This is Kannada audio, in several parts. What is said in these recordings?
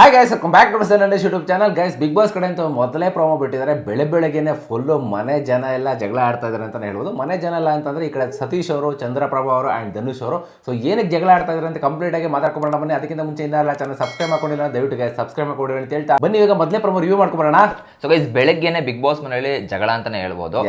Hi guys come back to Nandesh YouTube channel guys Bigg Boss ಕಡೆ ಅಂತ ಮೊದಲೇ ಪ್ರೊಮೋ ಬಿಟ್ಟಿದ್ದಾರೆ. ಬೆಳೆ ಬೆಳಗ್ಗೆನೆ ಫುಲ್ಲು ಮನೆ ಜನ ಎಲ್ಲ ಜಗಳ ಆಡ್ತಾ ಇದ್ದಾರೆ ಅಂತಲೇ ಹೇಳ್ಬೋದು. ಮನೆ ಜನ ಎಲ್ಲ ಅಂತಂದರೆ ಈ ಕಡೆ ಸತೀಶ್ ಅವರು ಚಂದ್ರಪ್ರಭಾ ಅವರು ಆ್ಯಂಡ್ ಧನುಷ್ ಅವರು. ಸೊ ಏನಕ್ಕೆ ಜಗಳ ಆಡ್ತಾ ಇದ್ದಾರೆ ಅಂತ ಕಂಪ್ಲೀಟಾಗಿ ಮಾತಾಡ್ಕೊಂಬರೋಣ. ಬನ್ನಿ ಅದಕ್ಕಿಂತ ಮುಂಚೆಯಿಂದ ಎಲ್ಲ ಚಾನಲ್ ಸಬ್ಸ್ಕ್ರೈಬ್ ಮಾಡ್ಕೊಂಡಿಲ್ಲ ದಯವಿಟ್ಟು ಗೈಸ್ ಸಬ್ಸ್ಕ್ರೈಬ್ ಮಾಡ್ಕೊಡಿ ಅಂತ ಹೇಳ್ತಾ ಬನ್ನಿ. ಇವಾಗ ಮೊದಲೇ ಪ್ರೊಮೋ ರಿವ್ಯೂ ಮಾಡ್ಕೊಂಬರೋಣ. ಸೊ ಗೈಸ್ ಬೆಳಗ್ಗೆನೆ ಬಿಗ್ ಬಾಸ್ ಮನೆಯಲ್ಲಿ ಜಗಳ ಅಂತಾನೆ ಹೇಳ್ಬೋದು.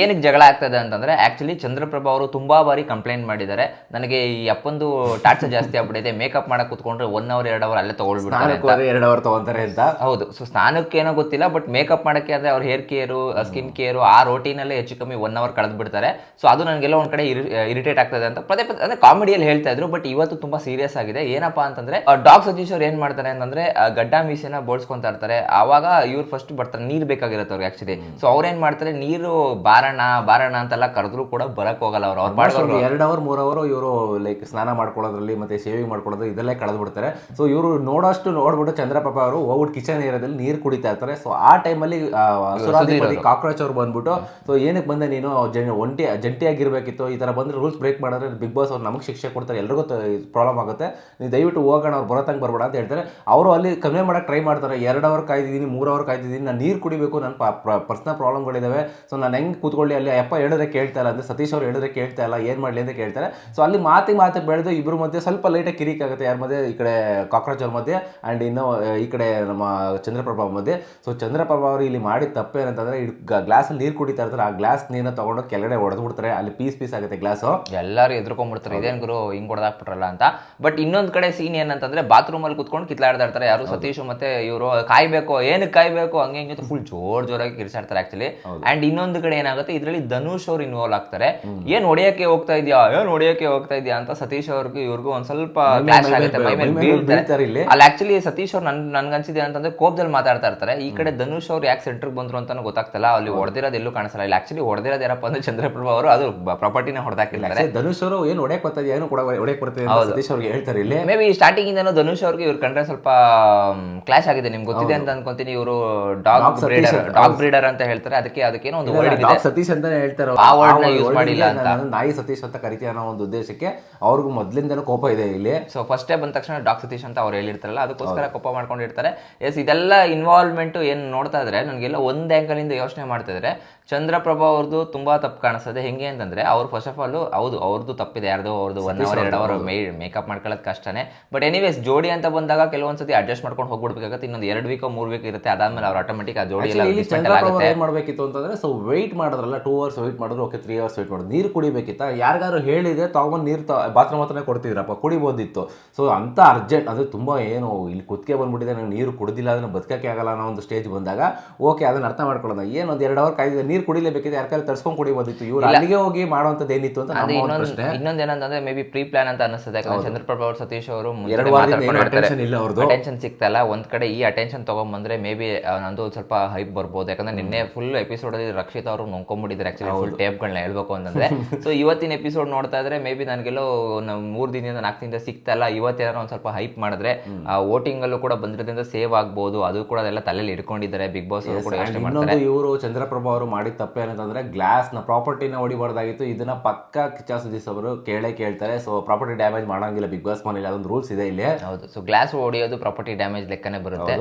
ಏನಕ್ಕೆ ಜಗಳ ಆಗ್ತದೆ ಅಂತಂದರೆ ಆ್ಯಕ್ಚುಲಿ ಚಂದ್ರಪ್ರಭಾ ಅವರು ತುಂಬಾ ಬಾರಿ ಕಂಪ್ಲೇಂಟ್ ಮಾಡಿದ್ದಾರೆ. ನನಗೆ ಈ ಅಪ್ಪಂದು ಟಾರ್ಚರ್ ಜಾಸ್ತಿ ಆಗ್ಬಿಟ್ಟಿದೆ ಮೇಕಪ್ ಮಾಡಕ್ಕೆ ಕುತ್ಕೊಂಡ್ರೆ ಒನ್ ಅವರ್ ಎರಡು ಅವರ್ ಅಲ್ಲೇ ತಗೊಳ್ಬಿಡ್ತಾರೆ ನಾಲ್ಕೂವರೆ ಎರಡು ಅವರ್ ತಗೊಂತಾರೆ ಅಂತ. ಹೌದು. ಸೊ ಸ್ನಾನಕ್ಕೆ ಏನೋ ಗೊತ್ತಿಲ್ಲ ಬಟ್ ಮೇಕಪ್ ಮಾಡಕ್ಕೆ ಅಂದ್ರೆ ಅವ್ರ ಹೇರ್ ಕೇರು ಸ್ಕಿನ್ ಕೇರು ಆ ರೋಟೀನಲ್ಲೇ ಹೆಚ್ಚು ಕಮ್ಮಿ ಒನ್ ಅವರ್ ಕಳೆದು ಬಿಡ್ತಾರೆ. ಸೊ ಅದು ನನಗೆಲ್ಲ ಒಂದ್ ಕಡೆ ಇರಿಟೇಟ್ ಆಗ್ತದೆ ಅಂತ. ಪದೇ ಪದೇ ಅಂದ್ರೆ ಕಾಮಿಡಿಯಲ್ಲಿ ಹೇಳ್ತಾ ಇದ್ರು ಬಟ್ ಇವತ್ತು ತುಂಬಾ ಸೀರಿಯಸ್ ಆಗಿದೆ. ಏನಪ್ಪಾ ಅಂತಂದ್ರೆ ಡಾಗ್ ಸತೀಶ್ ಅವ್ರು ಏನ್ ಮಾಡ್ತಾರೆ ಅಂತಂದ್ರೆ ಗಡ್ಡ ಮೀಸೆನ ಬೋಳ್ಸ್ಕೊಂತ ಇರ್ತಾರೆ. ಆವಾಗ ಇವ್ರು ಫಸ್ಟ್ ಬರ್ತಾರೆ ನೀರ್ ಬೇಕಾಗಿರುತ್ತೆ ಅವ್ರಿಗೆ ಆಕ್ಚುಲಿ ಸೊ ಅವ್ರೇನ್ ಮಾಡ್ತಾರೆ ನೀರು ಬಾರಣ ಬಾರಣ ಅಂತೆಲ್ಲ ಕರೆದ್ರು ಕೂಡ ಬರಕ್ ಹೋಗಲ್ಲ ಅವ್ರು. ಎರಡು ಅವರ್ ಮೂರ್ ಅವರ್ ಇವರು ಲೈಕ್ ಸ್ನಾನ ಮಾಡ್ಕೊಳ್ಳೋದ್ರಲ್ಲಿ ಮತ್ತೆ ಶೇವಿಂಗ್ ಮಾಡ್ಕೊಳ್ಳೋದು ಇದೆಲ್ಲ ಕಳೆದು ಬಿಡ್ತಾರೆ ಸೊ ಇವರು ನೋಡೋಷ್ಟು ನೋಡ್ಬಿಟ್ಟು ಚಂದ್ರಪಾಪ ಅವರು ಹೋಗ್ಬಿಟ್ಟು ಕಿಚನ್ ಏರಿಯಾದಲ್ಲಿ ನೀರು ಕುಡಿತಾ ಇರ್ತಾರೆ. ಸೊ ಆ ಟೈಮಲ್ಲಿ ಕಾಕ್ರೋಚ್ ಅವ್ರು ಬಂದ್ಬಿಟ್ಟು ಸೊ ಏನಕ್ಕೆ ಬಂದೆ ನೀನು ಒಂಟಿ ಜಂಟಿಯಾಗಿರ್ಬೇಕಿತ್ತು ಈ ಥರ ಬಂದ್ರೆ ರೂಲ್ಸ್ ಬ್ರೇಕ್ ಮಾಡಿದ್ರೆ ಬಿಗ್ ಬಾಸ್ ಅವ್ರು ನಮಗೆ ಶಿಕ್ಷೆ ಕೊಡ್ತಾರೆ ಎಲ್ರಿಗೂ ಪ್ರಾಬ್ಲಮ್ ಆಗುತ್ತೆ. ನೀವು ದಯವಿಟ್ಟು ಹೋಗೋಣ ಅವ್ರು ಬರೋತಂಗೆ ಬರಬೇಡ ಅಂತ ಹೇಳ್ತಾರೆ. ಅವರು ಅಲ್ಲಿ ಕಮ್ಮಿ ಮಾಡೋಕೆ ಟ್ರೈ ಮಾಡ್ತಾರೆ. ಎರಡು ಅವರ್ ಕಾಯ್ದಿದ್ದೀನಿ ಮೂರು ಅವರ್ ಕಾಯ್ದಿದ್ದೀನಿ ನಾನು ನೀರು ಕುಡಿಬೇಕು ನನ್ನ ಪರ್ಸನಲ್ ಪ್ರಾಬ್ಲಮ್ಗಳಿದ್ದಾವೆ ಸೊ ನಾನು ಹೆಂಗೆ ಕೂತ್ಕೊಳ್ಳಿ ಅಲ್ಲಿ ಅಪ್ಪ ಹೇಳಿದ್ರೆ ಕೇಳ್ತಾ ಇಲ್ಲ ಅಂದರೆ ಸತೀಶ್ ಅವ್ರು ಹೇಳಿದ್ರೆ ಕೇಳ್ತಾ ಇಲ್ಲ ಏನು ಮಾಡಲಿ ಅಂತ ಕೇಳ್ತಾರೆ. ಸೊ ಅಲ್ಲಿ ಮಾತಿಗೆ ಮಾತು ಬೆಳೆದು ಇಬ್ಬರ ಮಧ್ಯೆ ಸ್ವಲ್ಪ ಲೈಟಾಗಿ ಕಿರಿಕ್ ಆಗುತ್ತೆ ಯಾರ ಮಧ್ಯೆ ಈ ಕಡೆ ಕಾಕ್ರೋಚ್ ಅವ್ರ ಮಧ್ಯೆ. ಆ್ಯಂಡ್ ಇನ್ನು ಈ ಕಡೆ ನಮ್ಮ ಚಂದ್ರಪ್ರಭಾ ಮಧ್ಯೆ. ಸೊ ಚಂದ್ರಪ್ರಭಾ ಅವರು ಇಲ್ಲಿ ಮಾಡಿದ ತಪ್ಪೇನಂತಂದ್ರೆ ಗ್ಲಾಸಲ್ಲಿ ನೀರು ಕುಡಿತಾ ಇರ್ತಾರೆ. ಆ ಗ್ಲಾಸ್ ನೀರನ್ನ ತೊಗೊಂಡು ಕೆಳಗಡೆ ಬಿಡ್ತಾರೆ. ಅಲ್ಲಿ ಪೀಸ್ ಪೀಸ್ ಆಗುತ್ತೆ ಗ್ಲಾಸು ಎಲ್ಲರೂ ಎದ್ರುಕೊಂಡ್ಬಿಡ್ತಾರೆ ಇದೇನ್ ಗುರು ಹಿಂಗೆ ಹೊಡೆದಾಕ್ಬಿಟ್ರಲ್ಲ ಅಂತ. ಬಟ್ ಇನ್ನೊಂದು ಕಡೆ ಸೀನ್ ಏನಂತಂದರೆ ಬಾತ್ರೂಮಲ್ಲಿ ಕುತ್ಕೊಂಡು ಕಿತ್ಲಾಡ್ತಾ ಇರ್ತಾರೆ. ಯಾರು ಸತೀಶ್ ಮತ್ತೆ ಇವರು ಕಾಯ್ಬೇಕು ಏನಕ್ಕೆ ಕಾಯ್ಬೇಕು ಹಂಗೆ ಹಿಂಗೆ ಫುಲ್ ಜೋರ್ ಜೋರಾಗಿ ಕಿರ್ಸಾಡ್ತಾರೆ ಆಕ್ಚುಲಿ ಆ್ಯಂಡ್ ಇನ್ನೊಂದು ಕಡೆ ಏನಾಗುತ್ತೆ ಇದರಲ್ಲಿ ಧನುಷ್ ಅವ್ರು ಇನ್ವಾಲ್ವ್ ಆಗ್ತಾರೆ. ಏನು ಹೊಡೆಯೋಕ್ಕೆ ಹೋಗ್ತಾ ಇದೆಯಾ? ಏನು ಹೊಡೆಯೋಕ್ಕೆ ಹೋಗ್ತಾ ಇದೆಯಾ ಅಂತ ಸತೀಶ್ ಅವ್ರಿಗೂ ಇವ್ರಿಗೂ ಒಂದು ಸ್ವಲ್ಪ ಕ್ಲಾಶ್ ಆಗುತ್ತೆ. ಅಲ್ಲಿ ಆಕ್ಚುಲಿ ಸತೀಶ್ ಅವ್ರು ನನ್ ಅನ್ಸಿದೆ ಅಂತಂದ್ರೆ ಕೋಪದಲ್ಲಿ ಮಾತಾಡ್ತಾ ಇರ್ತಾರೆ. ಈ ಕಡೆ ಧನುಷ್ ಅವ್ರು ಯಾಕೆ ಸೆಂಟರ್ ಬಂದ್ರು ಅಂತ ಗೊತ್ತಾಗ್ತಲ್ಲ. ಅಲ್ಲಿ ಹೊಡೆದಿರೋದು ಎಲ್ಲೂ ಕಾಣಿಸಲ್ಲ. ಇಲ್ಲಿ ಆಕ್ಚುಲಿ ಹೊಡೆದಿರೋದು ಯಾರಪ್ಪ ಅಂದ್ರೆ ಚಂದ್ರಪ್ರಭಾ ಅವರು. ಅದು ಪ್ರಾಪರ್ಟಿನ ಹೊಡೆದಾಕಿರ್ತಾರೆ ಧನುಷ್ ಅವರು ಏನು ಹೊಡೆಯಕ್ ಬರ್ತದೆ ಏನು ಕೂಡ ಹೊಡೆಯಕ್ ಬರ್ತದೆ ಅಂತ ಸತೀಶ್ ಅವ್ರಿಗೆ ಹೇಳ್ತಾರೆ ಇಲ್ಲಿ. ಮೇ ಬಿ ಸ್ಟಾರ್ಟಿಂಗ್ ಇಂದನೂ ಧನುಷ್ ಅವ್ರಿಗೆ ಇವ್ರು ಕಂಡ್ರೆ ಸ್ವಲ್ಪ ಕ್ಲಾಶ್ ಆಗಿದೆ. ನಿಮ್ಗೆ ಗೊತ್ತಿದೆ ಅಂತ ಅನ್ಕೊಂತೀನಿ. ಇವರು ಡಾಗ್ ಬ್ರೀಡರ್ ಡಾಗ್ ಬ್ರೀಡರ್ ಅಂತ. ಹೇಳ್ತಾರೆ. ಅದಕ್ಕೆ ಅದಕ್ಕೇನೋ ಒಂದು ವರ್ಡ್ ಇದೆ. ಸತೀಶ್ ಅಂತಾನೆ ಹೇಳ್ತಾರೆ ಆ ವರ್ಡ್ನ ಯೂಸ್ ಮಾಡಿಲ್ಲ ಅಂತ. ನಾಯಿ ಸತೀಶ್ ಅಂತ ಕರಿತೀಯ ಅನ್ನೋ ಒಂದು ಉದ್ದೇಶಕ್ಕೆ ಅವ್ರಿಗೂ ಮೊದಲಿಂದನೂ ಕೋಪ ಇದೆ ಇಲ್ಲಿ. ಸೊ ಫಸ್ಟ್ ಡೇ ಬಂದ ತಕ್ಷಣ ಡಾಗ್ ಸತೀಶ್ ಅಂತ ಅವ್ರು ಹೇಳಿರ್ತಾರಲ್ಲ ಅದಕ್ಕೋಸ್ಕರ ಕೋಪ ಮಾಡ್ಕೊಂಡಿರ್ತಾರೆ. ಎಸ್ ಇದೆಲ್ಲ ಇನ್ವಾಲ್ವ್ಮೆಂಟು ಏನು ನೋಡ್ತಾ ಇದ್ರೆ ನನಗೆಲ್ಲ ಒಂದು ಆ್ಯಂಗಲಿಂದ ಯೋಚನೆ ಮಾಡ್ತಾ ಇದ್ರೆ ಚಂದ್ರಪ್ರಭಾ ಅವ್ರದ್ದು ತುಂಬಾ ತಪ್ಪು ಕಾಣಿಸ್ತದೆ. ಹೆಂಗೆ ಅಂತಂದ್ರೆ ಅವ್ರು ಫಸ್ಟ್ ಆಫ್ ಆಲ್ ಹೌದು ಅವ್ರದ್ದು ತಪ್ಪಿದೆ. ಯಾರ್ದು ಅವ್ರದ್ದು ಒನ್ ಅವರ್ ಎರಡು ಅವರ್ ಮೇ ಮೇಕಪ್ ಮಾಡ್ಕೊಳ್ಳೋದು ಕಷ್ಟನೇ. ಬಟ್ ಎನಿವೇಸ್ ಜೋಡಿ ಅಂತ ಬಂದಾಗ ಕೆಲವೊಂದು ಸತಿ ಅಡ್ಜಸ್ಟ್ ಮಾಡ್ಕೊಂಡು ಹೋಗ್ಬಿಡ್ಬೇಕಾಗುತ್ತೆ. ಇನ್ನೊಂದು ಎರಡು ವೀಕೋ ಮೂರು ವೀಕ್ ಇರುತ್ತೆ. ಅದಾದ್ಮೇಲೆ ಅವ್ರು ಆಟೋಮೆಟಿಕ್ ಆ ಜೋಡಿ ಎಲ್ಲ ಮಾಡ್ಬೇಕಿತ್ತು ಅಂತಂದ್ರೆ ಸೊ ವೆಯ್ಟ್ ಮಾಡಿದ್ರಲ್ಲ ಟೂ ಅವರ್ಸ್ ವೆಯ್ಟ್ ಮಾಡಿದ್ರು ಓಕೆ ತ್ರೀ ಅವರ್ಸ್ ವೆಯ್ಟ್ ಮಾಡಿದ್ರು. ನೀರು ಕುಡಿಬೇಕಿತ್ತ? ಯಾರಿಗಾರು ಹೇಳಿದೆ ತಗೊಂಡು ನೀರು ಬಾತ್ರೂಮ್ ಹತ್ರನೇ ಕೊಡ್ತಿದ್ರಪ್ಪ ಕುಡಿಬೋದಿತ್ತು. ಸೊ ಅಂತ ಅರ್ಜೆಂಟ್ ಅದು ತುಂಬಾ ಏನು ಇಲ್ಲಿ ಕುತ್ತಿಗೆ ಬಂದ್ಬಿಟ್ಟಿದೆ ನಂಗೆ ನೀರು ಕುಡಿದಿಲ್ಲ ಅದನ್ನ ಬದುಕಕ್ಕೆ ಆಗಲ್ಲ ಅನ್ನೋ ಒಂದು ಸ್ಟೇಜ್ ಬಂದಾಗ ಓಕೆ ಅದನ್ನ ಅರ್ಥ ಮಾಡ್ಕೊಳ್ಳೋಣ. ಏನು ಒಂದು ಎರಡು ಅವರ್ ಕಾಯ್ದಿದೆ ನೀರು ಕುಡಿಲೇಬೇಕಿದೆ ಯಾರ ತರ್ಸ್ಕೊಂಡು ಕುಡಿಬೋದಿತ್ತು ಇವ್ರು ಅಲ್ಲಿಗೆ ಹೋಗಿ ಮಾಡುವಂಥದ್ದು ಏನಿತ್ತು ಅಂತ ಇನ್ನೊಂದು ಏನಂತಂದ್ರೆ ಮೇ ಬಿ ಪ್ರೀ ಪ್ಲಾನ್ ಅಂತ ಅನಿಸ್ತದೆ ಯಾಕಂದ್ರೆ ಚಂದ್ರಪ್ರಭಾ ಅವ್ರು ಸತೀಶ್ ಅವರು ಎರಡು attention ಇಲ್ಲ ಅವ್ರದ್ದು ಅಟೆನ್ಷನ್ ಸಿಕ್ತಲ್ಲ ಒಂದ್ ಕಡೆ ಈ ಅಟೆನ್ಷನ್ ತಗೊಂಡ್ಬಂದ್ರೆ ಮೇ ಬಿ ನಂದು ಒಂದ್ ಸ್ವಲ್ಪ ಹೈಪ್ ಬರ್ಬೋದು. ಯಾಕಂದ್ರೆ ನಿನ್ನೆ ಫುಲ್ ಎಪಿಸೋಡ್ ಅಲ್ಲಿ ರಕ್ಷಿತ್ ಅವರು ನೋಂಕೊಂಡ್ಬಿಟ್ಟಿದ್ರೆ ಆಕ್ಚುಲಿ ಫುಲ್ ಟೇಪ್ಗಳನ್ನ ಹೇಳ್ಬೇಕು ಅಂತಂದ್ರೆ. ಸೊ ಇವತ್ತಿನ ಎಪಿಸೋಡ್ ನೋಡ್ತಾ ಇದ್ರೆ ಮೇ ಬಿ ನನಗೆಲ್ಲೋ ಮೂರ್ ದಿನದಿಂದ ನಾಲ್ಕು ದಿನದಿಂದ ಸಿಕ್ತಲ್ಲ ಇವತ್ತೇನಾದ್ರು ಒಂದ್ ಸ್ವಲ್ಪ ಹೈಪ್ ಮಾಡಿದ್ರೆ ವೋಟಿಂಗ್ ಅಲ್ಲೂ ಕೂಡ ಬಂದಿರೋದ್ರಿಂದ ಸೇವ್ ಆಗ್ಬೋದು. ಅದು ಕೂಡ ಅದೆಲ್ಲ ತಲೆಯಲ್ಲಿ ಇಟ್ಕೊಂಡಿದ್ದಾರೆ ಬಿಗ್ ಬಾಸ್ ಅವರು ಕೂಡ ಯೋಚನೆ ಮಾಡ್ತಾರೆ. ಇನ್ನೊಂದು ಇವರು ಚಂದ್ರಪ್ರಭಾ ಅವರು ಮಾಡಿದ ತಪ್ಪೇನಂತಂದ್ರೆ ಗ್ಲಾಸ್ ಗ್ಲಾಸ್ನ ಪ್ರಾಪರ್ಟಿನ ಹೊಡಿಬಾರ್ದಾಗಿತ್ತು. ಇದನ್ನ ಪಕ್ಕ ಕಿಚ್ಚಾ ಸುದೀಶ್ ಅವರು ಕೇಳೇ ಕೇಳ್ತಾರೆ. ಸೊ ಪ್ರಾಪರ್ಟಿ ಡ್ಯಾಮೇಜ್ ಮಾಡಂಗಿಲ್ಲ ಬಿಗ್ ಬಾಸ್ ಮನೇಲಿ. ಅದೊಂದು ರೂಲ್ಸ್ ಇದೆ ಇಲ್ಲಿ. ಹೌದು. ಸೊ ಗ್ಲಾಸ್ ಹೊಡಿಯೋದು ಪ್ರಾಪರ್ಟಿ ಡ್ಯಾಮೇಜ್ ಲೆಕ್ಕನೇ ಬರುತ್ತೆ.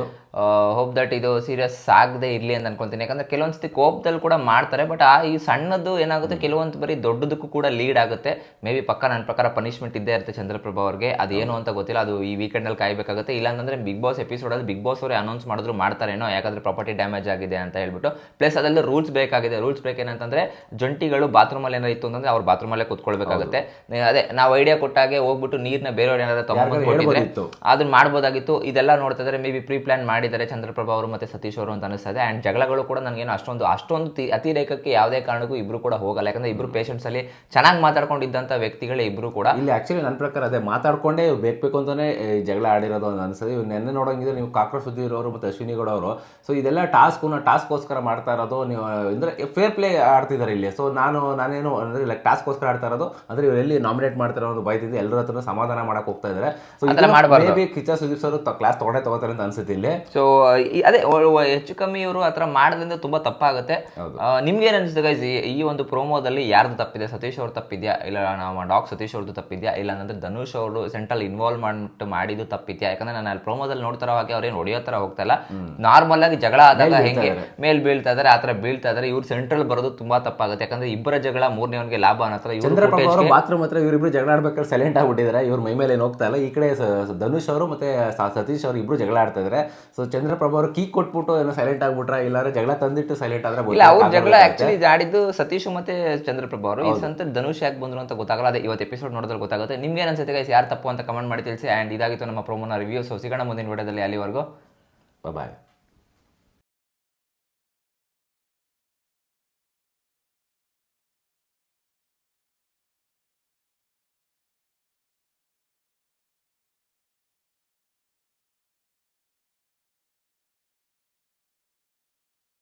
ಹೋಪ್ ದಟ್ ಇದು ಸೀರಿಯಸ್ ಆಗದೆ ಇರಲಿ ಅಂತ ಅನ್ಕೊಂತೀನಿ. ಯಾಕಂದ್ರೆ ಕೆಲವೊಂದ್ಸತಿ ಕೋಪದಲ್ಲಿ ಕೂಡ ಮಾಡ್ತಾರೆ. ಬಟ್ ಆ ಈ ಸಣ್ಣದು ಏನಾಗುತ್ತೆ? ಕೆಲವೊಂದು ಬರೀ ದೊಡ್ಡದಕ್ಕೂ ಕೂಡ ಲೀಡ್ ಆಗುತ್ತೆ. ಮೇ ಬಿ ಪಕ್ಕ ನನ್ನ ಪ್ರಕಾರ ಪನಿಷ್ಮೆಂಟ್ ಇದ್ದೇ ಇರುತ್ತೆ ಚಂದ್ರಪ್ರಭಾ ಅವ್ರಿಗೆ. ಅದೇನು ಅಂತ ಗೊತ್ತಿಲ್ಲ. ಅದು ಈ ವೀಕೆಂಡ್ ಅಲ್ಲಿ ಕಾಯ್ಬೇಕಾಗುತ್ತೆ. ಇಲ್ಲ ಅಂತಂದ್ರೆ ಬಿಗ್ ಬಾಸ್ ಎಪಿಸೋಡ್ ಅಲ್ಲಿ ಬಿಗ್ ಬಾಸ್ ಅವರೇ ಅನೌನ್ಸ್ ಮಾಡಿದ್ರು ಮಾಡ್ತಾರೇನೋ ಯಾಕಂದ್ರೆ ಪ್ರಾಪರ್ಟಿ ಡ್ಯಾಮೇಜ್ ಆಗಿದೆ ಅಂತ ಹೇಳ್ಬಿಟ್ಟು. ಪ್ಲಸ್ ಅದರಲ್ಲಿ ರೂಲ್ಸ್ ಬೇಕಾಗಿದೆ. ರೂಲ್ಸ್ ಬ್ರೇಕ್ ಏನಂತಂದ್ರೆ ಜಂಟಿಗಳು ಬಾತ್ರೂಮ್ ಅಲ್ಲಿ ಏನಾದ್ರು ಇತ್ತು ಅಂದ್ರೆ ಅವ್ರು ಬಾತ್ರೂಮ್ ಅಲ್ಲೇ ಕುತ್ಕೊಳ್ಬೇಕಾಗುತ್ತೆ. ಅದೇ ನಾವು ಐಡಿಯಾ ಕೊಟ್ಟಾಗೆ ಹೋಗ್ಬಿಟ್ಟು ನೀರ್ನ ಬೇರೆಯವ್ರು ಏನಾದ್ರು ತಗೊಂಡ್ಬಂದು ಕೊಟ್ಟಿದ್ರೆ. ಅದನ್ನ ಮಾಡ್ಬೋದಾಗಿತ್ತು. ಇದೆಲ್ಲ ನೋಡ್ತಾ ಇದ್ರೆ ಮೇ ಬಿ ಪ್ರೀ ಪ್ಲಾನ್ ಮಾಡಿದ್ದಾರೆ ಚಂದ್ರಪ್ರಭಾ ಅವರು ಮತ್ತೆ ಸತೀಶ್ ಅವರು ಅಂತ ಅನಿಸ್ತದೆ ಅಂಡ್ ಜಗಳಗಳು ಕೂಡ ನನಗೇನು ಅಷ್ಟೊಂದು ಅಷ್ಟೊಂದು ಅತಿರೇಕಕ್ಕೆ ಯಾವುದೇ ಕಾರಣಕ್ಕೂ ಇಬ್ರು ಕೂಡ ಹೋಗಲ್ಲ. ಯಾಕಂದ್ರೆ ಇಬ್ರು ಪೇಷಂಟ್ಸ್ ಅಲ್ಲಿ ಚೆನ್ನಾಗಿ ಮಾತಾಡ್ಕೊಂಡಿದ್ದಂತ ವ್ಯಕ್ತಿಗಳೇ ಇಬ್ರು ಕೂಡ. ಇಲ್ಲಿ ಆಕ್ಚುಲಿ ನನ್ನ ಪ್ರಕಾರ ಅದೇ ಮಾತಾಡ್ಕೊಂಡೇ ಬೇಕು ಬೇಕು ಅಂತಾನೆ ಈ ಜಗಳ ಆಡಿರೋದು ಅನ್ಸುತ್ತೆ. ಇವ್ರು ನೆನ್ನೆ ನೋಡೋಂಗಿದ್ರೆ ನೀವು ಕಾಕ್ರೋಚ್ ಸುದ್ದಿ ಇರೋರು ಮತ್ತೆ ಅಶ್ವಿನಿ ಗೌಡ ಅವರು. ಸೊ ಇದೆಲ್ಲ ಟಾಸ್ಕನ್ನ ಟಾಸ್ಕೋಸ್ಕರ ಮಾಡ್ತಾ ಇರೋದು ನೀವು ಅಂದ್ರೆ ಫೇರ್ ಪ್ಲೇ ಆಡ್ತಿದ್ದಾರೆ ಇಲ್ಲಿ. ಸೊ ನಾನು ನಾನೇನು ಅಂದ್ರೆ ಲೈಕ್ ಟಾಸ್ಕೋಸ್ಕರ ಆಡ್ತಾ ಇರೋದು ಅಂದ್ರೆ ಇವರು ಎಲ್ಲಿ ನಾಮಿನೇಟ್ ಮಾಡ್ತಿರೋ ಒಂದು ಬೈತಿದ್ದು ಎಲ್ಲರ ಹತ್ರ ಸಮಾಧಾನ ಮಾಡಕ್ ಹೋಗ್ತಾ ಇದ್ದಾರೆ ಸೊ ಇದೆಲ್ಲ ಬಿ ಕಿಚ್ಚ ಸುದೀಪ್ ಅವರು ಕ್ಲಾಸ್ ತೊಗೊಂಡೇ ತಗೋತಾರೆ ಅಂತ ಅನ್ಸುತ್ತೆ ಇಲ್ಲಿ. ಸೊ ಅದೇ ಹೆಚ್ಚು ಕಮ್ಮಿ ಇವರು ಆ ಥರ ಮಾಡೋದ್ರಿಂದ ತುಂಬಾ ತಪ್ಪಾಗುತ್ತೆ. ನಿಮ್ಗೆ ಏನು ಅನಿಸುತ್ತೆ ಗೈಸ್ ಈ ಒಂದು ಪ್ರೋಮೋದಲ್ಲಿ ಯಾರ್ದು ತಪ್ಪಿದೆ? ಸತೀಶ್ ಅವ್ರು ತಪ್ಪಿದ್ಯಾ? ಇಲ್ಲ ನಮ್ಮ ಡಾಕ್ ಸತೀಶ್ ಅವ್ರದ್ದು ತಪ್ಪಿದ್ಯಾ? ಇಲ್ಲ ಅಂದ್ರೆ ಧನುಷ್ ಅವರು ಸೆಂಟ್ರಲ್ ಇನ್ವಾಲ್ವ್ಮೆಂಟ್ ಮಾಡಿದ್ದು ತಪ್ಪಿದ್ಯಾ? ಯಾಕಂದ್ರೆ ನಾನು ಅಲ್ಲಿ ಪ್ರೋಮೋದಲ್ಲಿ ನೋಡ್ತಾರೋ ಹಾಗೆ ಅವ್ರೇನು ಹೊಡೆಯೋ ಥರ ಹೋಗ್ತಾ ಇಲ್ಲ. ನಾರ್ಮಲ್ ಆಗಿ ಜಗಳ ಆದಾಗ ಹೆಂಗೆ? ಮೇಲ್ ಬೀಳ್ತಾ ಇದಾರೆ ಥರ ಬೀಳ್ತಾ ಇದಾರೆ. ಇವ್ರು ಸೆಂಟ್ರಲ್ ಬರೋದು ತುಂಬಾ ತಪ್ಪಾಗುತ್ತೆ. ಯಾಕಂದ್ರೆ ಇಬ್ಬರ ಜಗಳ ಮೂರನೇವನಿಗೆ ಲಾಭ ಅನ್ನೋ ಇವ್ರು ಮಾತ್ರ ಹತ್ರ ಇವರಿಬ್ರು ಜಗಳ ಆಡ್ಬೇಕಾದ್ರೆ ಸೈಲೆಂಟ್ ಆಗ್ಬಿಟ್ಟಿದ್ದಾರೆ ಇವ್ರ ಮೈ ಮೇಲೆ ಏನು ಹೋಗ್ತಾ ಇಲ್ಲ. ಈ ಕಡೆ ಧನುಷ್ ಅವರು ಮತ್ತೆ ಸತೀಶ್ ಅವರು ಇಬ್ರು ಜಗಳ ಆಡ್ತಾ ಇದಾರೆ. ಸೊ ಚಂದ್ರಪ್ರಭಾ ಅವರು ಕೀ ಕೊಟ್ಬಿಟ್ಟು ಏನೋ ಸೈಲೆಂಟ್ ಆಗ್ಬಿಟ್ರೆ ಇಲ್ಲಾಂದ್ರೆ ಜಗಳ ತಂದಿಟ್ಟು ಸೈಲೆಂಟ್ ಆದ್ರೆ ಇಲ್ಲ ಅವ್ರ ಜಗಳ ಆಕ್ಚುಲಿ ಆಡಿದ್ದು ಸತೀಶ್ ಮತ್ತೆ ಚಂದ್ರಪ್ರಭಾ ಅವರು. ಈ ಸಂತ ಧನುಷ್ ಯಾಕೆ ಬಂದ್ರು ಅಂತ ಗೊತ್ತಾಗಲ್ಲ. ಅದೇ ಇವತ್ತು ಎಪಿಸೋಡ್ ನೋಡಿದ್ರೆ ಗೊತ್ತಾಗುತ್ತೆ. ನಿಮ್ಗೆ ಅನ್ಸುತ್ತೆ ಗೈಸ್ ಯಾರು ತಪ್ಪು ಅಂತ ಕಮೆಂಟ್ ಮಾಡಿ ತಿಳಿಸಿ. ಆ್ಯಂಡ್ ಇದಾಗಿತ್ತು ನಮ್ಮ ಪ್ರೋಮೋನ ರಿವ್ಯೂಸ್ ಸಿಗೋಣ ಮುಂದಿನ ವಿಡಿಯೋದಲ್ಲಿ ಅಲ್ಲಿವರೆಗೂ ಬಾಯ್